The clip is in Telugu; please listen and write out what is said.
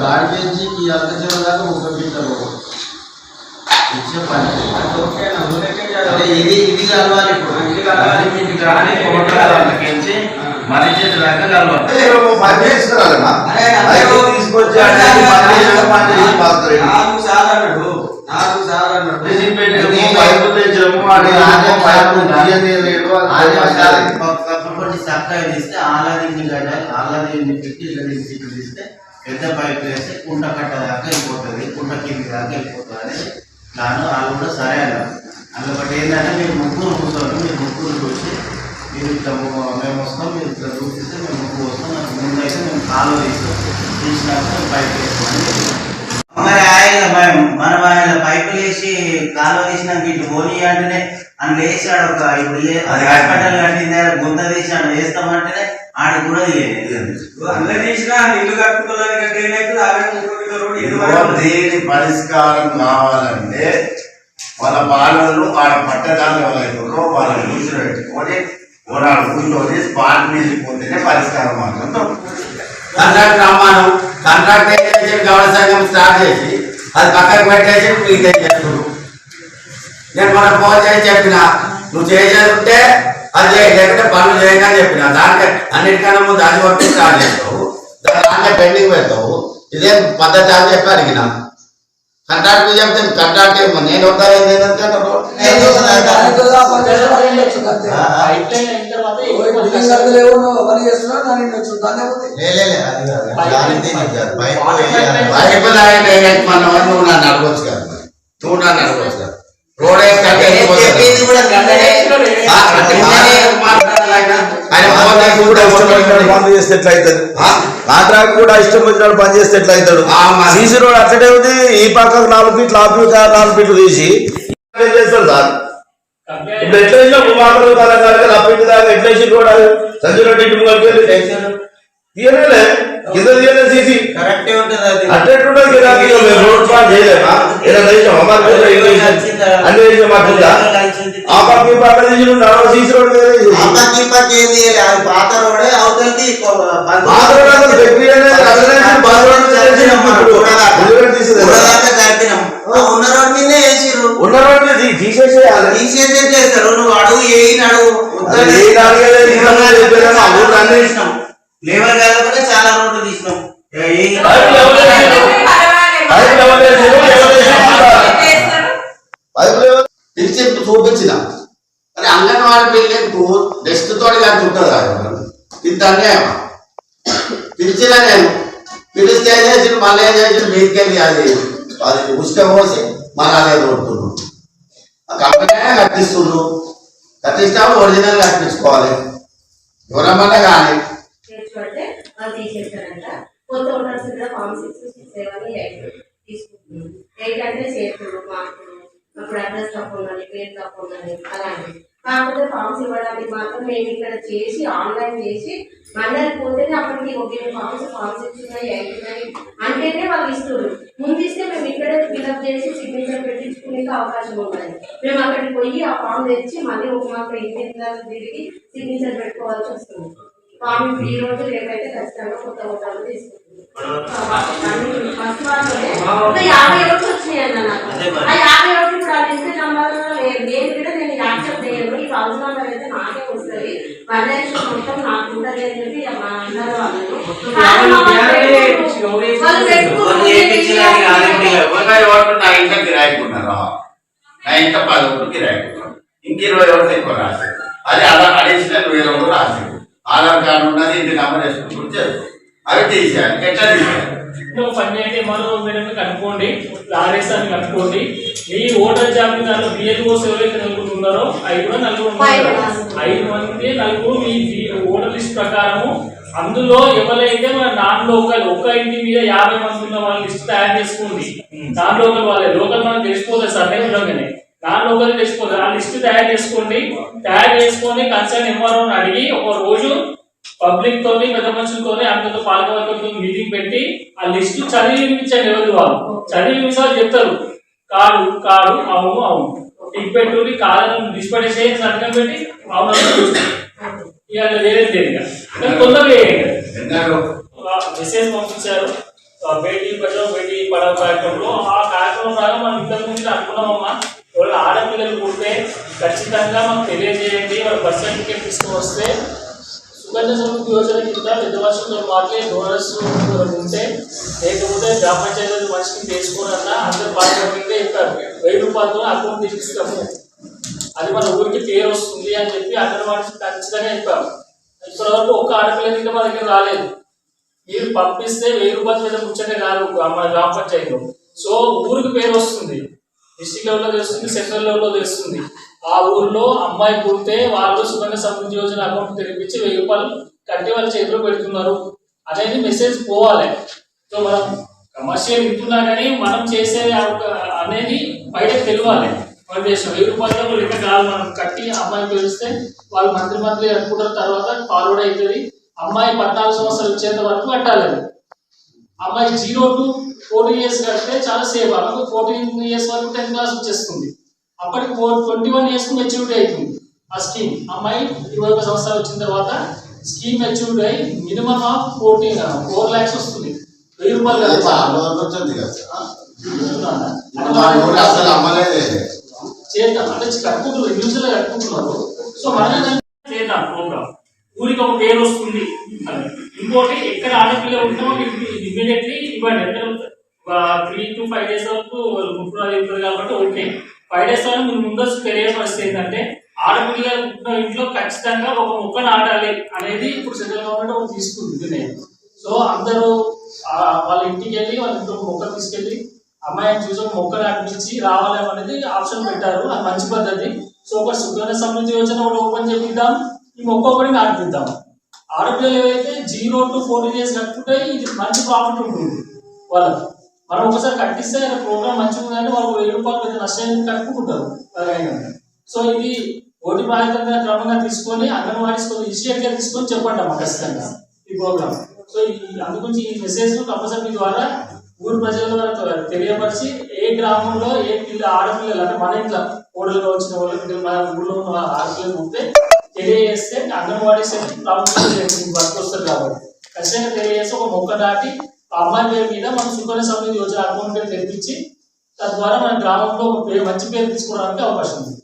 గాడిపేసి ఈ అంత చివరి దాకా ముప్పై ఫీట్లు ఇచ్చే పని అంటే ఇది ఇది కలవాలి ఇప్పుడు ఇది కలవాలి. ఇది కానీ కోట్ల వాళ్ళకించి మన చేతి దాకా కలవాలి పని చేసుకురాలన్నా అరే, అయితే తీసుకొచ్చి అంటే పని చేసిన పని చేసి పాత్ర నాలుగు సార్లు అన్నాడు నాలుగు సార్లు అన్నాడు చేసి పెట్టాము పైపులు తెచ్చాము వాటి పైపులు తీయలేదు అది అది కప్పటి చక్కగా తీస్తే ఆలాదించి కట్టాలి ఆలాదించి పెట్టి ఇక్కడ తీసి తీస్తే పెద్ద పైపు వేస్తే కుంట కట్ట దాకా వెళ్ళిపోతుంది కుంట కింది దాకా వెళ్ళిపోతుంది అనేది ప్లాన్ వాళ్ళు కూడా సరే అన్నారు. అందులో ఏంటంటే మీరు ముగ్గురు కూర్చోండి మీరు ముగ్గురు చూసి మీరు ఇట్లా మేము వస్తాం మీరు ఇట్లా చూపిస్తే మేము ముగ్గురు వస్తాం నాకు ముందు అయితే మేము కాలు తీస్తాం తీసినాక మేము పైపు వేసుకోండి మరి ఆయన మనం మనం ఆయన పైపులు వేసి కాలువ తీసినాక ఇటు పోనీ అంటేనే అని వేసాడు ఒక ఇప్పుడు హాస్పిటల్ కట్టింది గుంత తీసి అని వేస్తామంటేనే ఆడికి కూడా దీని పరిష్కారం కావాలంటే వాళ్ళ బాలలు వాళ్ళ పట్టదాన్ని ఎవరైతుందో వాళ్ళని కూర్చొని పెట్టుకొని ఓనాడు కూర్చొని స్పాట్ పోతేనే పరిష్కారం మాత్రం కంట్రాక్ట్ రమ్మాను. కంట్రాక్ట్ స్టార్ట్ చేసి అది పక్కకు పెట్టేసి మిగతా చేస్తున్నారు నేను మన ఫోన్ చేసి చెప్పిన నువ్వు చేసేది ఉంటే అది చేయి లేకుంటే పనులు చేయకని చెప్పిన. దాంట్లో అన్నిటికన్నా ముందు అది వరకు స్టార్ట్ చేస్తావు దాంట్లో పెండింగ్ పెడతావు. ఇదేం పద్ధతి అని చెప్పి అడిగిన. కంట్రాక్ట్ చెప్తే కంట్రాక్ట్ నేను వద్దాను మనం నువ్వు నన్ను అడగొచ్చు కదా. నువ్వు నన్ను అడగొచ్చు కదా రోడ్ వేసి కట్టి చెప్పింది కూడా గంటనే. ఆ, అంటే బాగానే మాట్లాడాలి ఆయన. ఆయన ఫోన్ చేసి కూడా ఇష్టం వచ్చినట్టు వచ్చి పని చేస్తే ఎట్లా అవుతుంది ఆ? కాంట్రాక్ట్ కూడా ఇష్టం వచ్చినట్టు పని చేస్తే ఎట్లా అవుతాడు. సీసీ రోడ్ అట్లనే ఉంది. ఈ పక్కకు నాలుగు ఫీట్లు ఆ ఫీట్ నాలుగు ఫీట్లు తీసి ఏం చేస్తాడు సార్. ఇప్పుడు ఎట్లా వేసినా మాటలు తెలంగాణ ఆ ఫీట్ దాకా ఎట్లా వేసి కూడా సంజయ్ రెడ్డి ఇంటి ముంగడికి వెళ్ళి తీయలే కింద తీయలే సీసీ. కరెక్టే ఉంటది అది. అట్టెట్టుండదు కదా ఇక మేము రోడ్ ప్లాన్ చేయలేమా? ఇలా చేసాం? మరి కూడా ఊర దాకా. కట్టినాం. ఆ ఉన్న రోడ్ మీదే వేసిర్రు. ఉన్న రోడ్డు తీ- తీసేసేయాలి. తీసేసేం చేస్తారు నువ్వు అడుగు ఏయి నడువు? అది ఏ నాలుగేళ్ళు ఏ నాలుగేళ్ళు చెప్పారో ఆ ఊర్లో అన్నీ తీసినాం. లేబర్ కాబట్టి చాలా రోడ్లు తీసినాం. ఏ- ఏ- పైపులు ఎవరు వేసారు? పైపులు ఎవరు వేసారు? ఎవరు వేసారు? పైపులు ఎవరు- పిలిచి చూపించిన మరి అంగన్వాడీ బిల్డింగ్ డెస్క్ తోటి కానీ ఉంటుంది కదా అన్యాయం పిలిచిన నేను. పిలిస్తే చేసి మళ్ళీ ఏం చేసి మీదికెళ్ళి అది అది ఉసుక పోసి మళ్ళీ అదే కొడుతున్నాడు ఆ కంపెనీ కట్టిస్తాము ఒరిజినల్ కట్టించుకోవాలి. ఎవరమ్మన్నా కానీ. చేర్చుకుంటే కొత్త ఓటర్స్ కూడా form six six seven eight తీసుకుంటున్నాం ఎయిట్ అంటే చేతులు మార్కులు అప్పుడు అడ్రస్ తప్పు ఉండాలి పేరు తప్పు ఉండాలి అలాంటివి. కాకపోతే ఫామ్స్ ఇవ్వడానికి మాత్రం మేము ఇక్కడ చేసి ఆన్లైన్ చేసి మళ్ళీ పోతేనే అప్పటికి ఒక ఫామ్స్ ఫామ్స్ ఎయిట్ ఉన్నాయి అంటేనే వాళ్ళు ఇస్తారు ముందు ఇస్తే మేము ఇక్కడే ఫిల్అప్ చేసి సిగ్నేచర్ పెట్టించుకునే అవకాశం ఉన్నది మేము అక్కడికి పోయి ఆ ఫామ్ తెచ్చి మళ్ళీ ఒక మాకు ఎన్ని తిరిగి సిగ్నేచర్ పెట్టుకోవాల్సి వస్తుంది ఫామ్ ఈ రోజు రేపైతే ఖచ్చితంగా కొత్త ఓటర్లు తీసుకుంటుంది ఫస్ట్ యాభై ఓట్లు వచ్చినాయి అన్న నాకు ఆ యాభై వరదక్షిణ మొత్తం నాకు ఉంటుంది అని చెప్పి మా అందరూ వాళ్ళు ఇంక ఇరవై ఒకటి ఎక్కువ రాశారు. అది అలా అడిషనల్ వేరే ఒకటి రాశారు. ఆధార్ కార్డు ఉన్నది ఇంటి నెంబర్ చేస్తారు అవి తీసేయాలి. ఎట్లా తీసేయాలి? ఇంకో పని చేయండి మరో మీరు కనుక్కోండి లారేసాన్ని కనుక్కోండి. మీ ఓటర్ జాబితాలో బిఎల్ఓస్ ఎవరైతే నలుగురు ఉన్నారో అవి కూడా నలుగురు. ఐదు మంది. నలుగురు మీ ఓటర్ లిస్ట్ ప్రకారము అందులో ఎవరైతే మన నాన్ లోకల్ ఒక్క ఇంటి మీద యాభై మంది ఉన్న వాళ్ళ లిస్ట్ తయారు చేసుకోండి. నాన్ లోకల్ వాళ్ళే. లోకల్ మనకు తెలిసిపోతుంది సర్వే ఉండగానే. నాన్ లోకల్ తెలిసిపోతుంది ఆ లిస్ట్ తయారు చేసుకోండి. తయారు చేసుకొని కన్సర్న్ ఎంఆర్ఓ అడిగి ఒక రోజు పబ్లిక్ తోని పెద్ద మనుషులతోని అందరితో పాలకవర్గంతో మీటింగ్ పెట్టి ఆ లిస్ట్ చదివి వినిపించండి ఎవరు వాళ్ళు. చదివి వినిపించాలి చెప్తారు. కాదు కాదు అవును అవును. టిక్ పెట్టుకుని కాదని డిస్పెట్ చేసి సంతకం పెట్టి అవును. ఇక లేదు ఇక. కానీ తొందరగా మెసేజ్ పంపించారు. బేటీ బచావ్ బేటీ పడావ్ కార్యక్రమంలో. ఆ కార్యక్రమం లాగా మనం ఇంతకు ముందు అనుకున్నామమ్మా. ఎవరైనా ఆడపిల్లలు పుడితే ఖచ్చితంగా మాకు తెలియజేయండి. వాళ్ళ బర్త్ సర్టిఫికేట్ తీసుకువస్తే సుగంధ సమృద్ధి యోజన కింద పెద్ద మనుషులతో మాకే డోనర్స్ ఉంటే లేకపోతే గ్రామ పంచాయతీ మనిషికి చేసుకోనన్నా అందరు పాల్గొనే ఇస్తారు వెయ్యి రూపాయలతో అకౌంట్ తీపిస్తాము అది మన ఊరికి పేరు వస్తుంది అని చెప్పి అక్కడ మనిషి ఖచ్చితంగా చెప్పాము. ఇప్పటివరకు ఒక్క ఆడపిల్ల ఇంకా మా దగ్గర రాలేదు. మీరు పంపిస్తే వెయ్యి రూపాయల మీద ముచ్చటే కాదు మన గ్రామ పంచాయతీలో. సో ఊరికి పేరు వస్తుంది. డిస్టిక్ లెవెల్లో తెలుస్తుంది సెంట్రల్ లెవెల్లో తెలుస్తుంది. ఆ ఊర్లో అమ్మాయి పుడితే వాళ్ళు సుకన్య సమృద్ధి యోజన అకౌంట్ తెరిపించి వెయ్యి రూపాయలు కట్టి వాళ్ళ చేతిలో పెడుతున్నారు. అనేది మెసేజ్ పోవాలి. సో మనం కమర్షియల్ ఇస్తున్నా కానీ మనం చేసే అనేది బయటకు తెలియాలి. మన దేశం వెయ్యి రూపాయలు లెక్క కాదు. మనం కట్టి అమ్మాయి పిలిస్తే వాళ్ళు మంత్రి మంత్రి అనుకుంటారు. తర్వాత ఫార్వర్డ్ అవుతుంది. అమ్మాయి పద్నాలుగు సంవత్సరాలు వచ్చేంత వరకు కట్టాలి. అది. అమ్మాయి జీరో టు ఫోర్టీన్ ఇయర్స్ కడితే చాలా సేఫ్. అమ్మాయికి ఫోర్టీన్ ఇయర్స్ వరకు టెన్త్ క్లాస్ వచ్చేస్తుంది. అప్పటికి four twenty one years maturity అవుతుంది ఆ స్కీమ్ అమ్మాయి ఇరవై ఒక సంవత్సరాలు వచ్చిన తర్వాత స్కీమ్ మెచ్యూరిటీ అయి minimum of fourteen four lakhs వస్తుంది. వెయ్యి రూపాయలు చేద్దాం. అంటే కట్టుకుంటున్నారు. ఇండివిజువల్ కట్టుకుంటున్నారు. సో మనం చేద్దాం? ప్రోగ్రామ్ ఊరికి ఒక పేరు వస్తుంది. ఇంకోటి ఎక్కడ ఆడపిల్ల ఉంటామో ఇమీడియట్లీ ఇవ్వండి. త్రీ టు ఫైవ్ డేస్ వరకు ఉంటుంది కాబట్టి ఓకే. ఫైవ్ డేస్ వరకు మీరు ముందస్తు తెలియని ఏంటంటే ఆడపిల్లలు ఇంట్లో ఖచ్చితంగా ఒక మొక్క నాటాలి అనేది ఇప్పుడు సెంట్రల్ గవర్నమెంట్ ఒకటి తీసుకుంటుంది సో అందరూ వాళ్ళ ఇంటికి వెళ్ళి వాళ్ళ ఇంట్లో మొక్క తీసుకెళ్ళి అమ్మాయిని చూసి ఒక మొక్క నాటించి రావాలి అనేది ఆప్షన్ పెట్టారు. అది మంచి పద్ధతి. సో ఒక సుకన్య సమృద్ధి యోజన కూడా ఓపెన్ చేపిద్దాం. ఈ మొక్క ఒకటి నాటిద్దాం. ఆడపిల్లలు ఏవైతే జీరో టు ఫోర్టీన్ ఇయర్స్ కట్టుకుంటే ఇది మంచి ప్రాఫిట్ ఉంటుంది వాళ్ళకి. మనం ఒకసారి కట్టిస్తే ప్రోగ్రామ్ మంచిగా ఉందంటే వాళ్ళు వెయ్యి రూపాయలు పెద్ద నష్టం కట్టుకుంటారు సో ఇది ఓటి బాధ్యతగా క్రమంగా తీసుకొని అంగన్వాడీస్ కొంచెం ఇనిషియేట్గా తీసుకొని చెప్పండి అమ్మ ఖచ్చితంగా ఈ ప్రోగ్రామ్ సో ఈ అందుగురించి ఈ మెసేజ్ కంపల్సరీ మీ ద్వారా ఊరు ప్రజల ద్వారా తెలియపరిచి ఏ గ్రామంలో ఏ పిల్ల ఆడపిల్లలు అంటే మన ఇంట్లో ఓడలుగా వచ్చిన వాళ్ళకి మన ఊళ్ళో ఉన్న ఆడపిల్లలు ఉంటే తెలియజేస్తే అంగన్వాడీస్ సెంటర్ వర్క్ వస్తుంది కాబట్టి. ఖచ్చితంగా తెలియజేసి ఒక మొక్క దాటి అమ్మాయి పేరు మీద మనం సుకన్య సమృద్ధి యోజన అకౌంట్ పేరు తెప్పించి తద్వారా మన గ్రామంలో ఒక మంచి పేరు తీసుకోవడానికి అవకాశం ఉంది.